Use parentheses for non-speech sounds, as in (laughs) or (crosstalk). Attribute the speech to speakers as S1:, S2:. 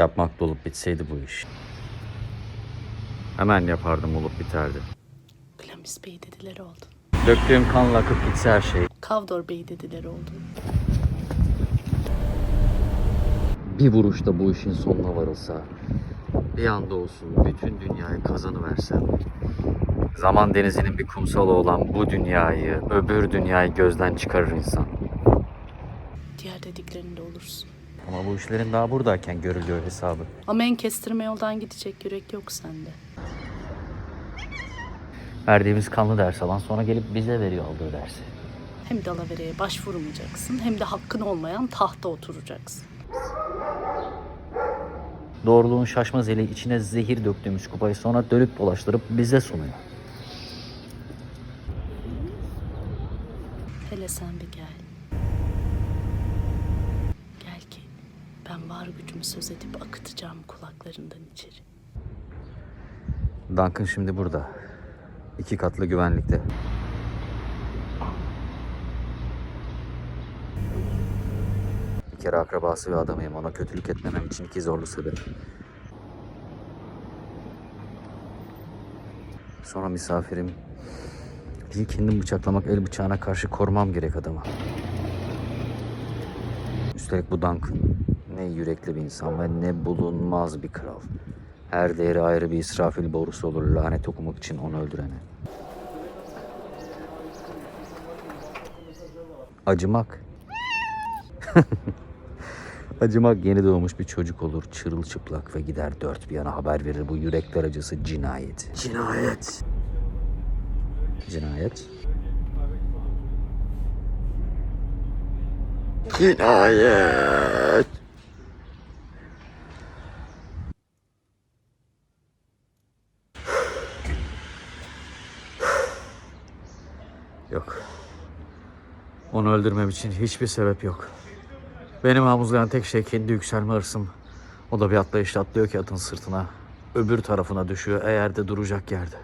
S1: Yapmak dolup bitseydi bu iş. Hemen yapardım olup biterdi.
S2: Klamis Bey dediler oldu.
S1: Döktüğüm kanla akıp gitse her şey.
S2: Kavdor Bey dediler oldu.
S1: Bir vuruşta bu işin sonuna varılsa, bir anda olsun bütün dünyayı kazanıversem, zaman denizinin bir kumsalı olan bu dünyayı, öbür dünyayı gözden çıkarır insan.
S2: Diğer dediklerinde olursun.
S1: Ama bu işlerin daha buradayken görülüyor hesabı.
S2: Ama en kestirme yoldan gidecek yürek yok sende.
S1: Verdiğimiz kanlı ders alan sonra gelip bize veriyor aldığı dersi.
S2: Hem dalavereye başvurmayacaksın hem de hakkın olmayan tahta oturacaksın.
S1: Doğruluğun şaşmaz eli içine zehir döktüğümüz kupayı sonra dönüp dolaştırıp bize sunuyor.
S2: Hele sen bir gel. Gel ki ben var gücümü söz edip akıtacağım kulaklarından içeri.
S1: Duncan şimdi burada. İki katlı güvenlikte. Bir kere akrabası ve adamıyım. Ona kötülük etmemem için iki zorlu sebep. Sonra misafirim. Değil kendim bıçaklamak el bıçağına karşı korumam gerek adamı. Üstelik bu Duncan ne yürekli bir insan ve ne bulunmaz bir kral. Her değeri ayrı bir israfil borusu olur lanet okumak için onu öldürene. Acımak. (laughs) Acımak yeni doğmuş bir çocuk olur çırılçıplak ve gider dört bir yana haber verir bu yürekler acısı cinayet. Cinayet. Cinayet. Cinayet. Yok. Onu öldürmem için hiçbir sebep yok. Benim hamuzlayan tek şey kendi yükselme hırsım. O da bir atlayışla atlıyor ki atın sırtına. Öbür tarafına düşüyor eğer de duracak yerde.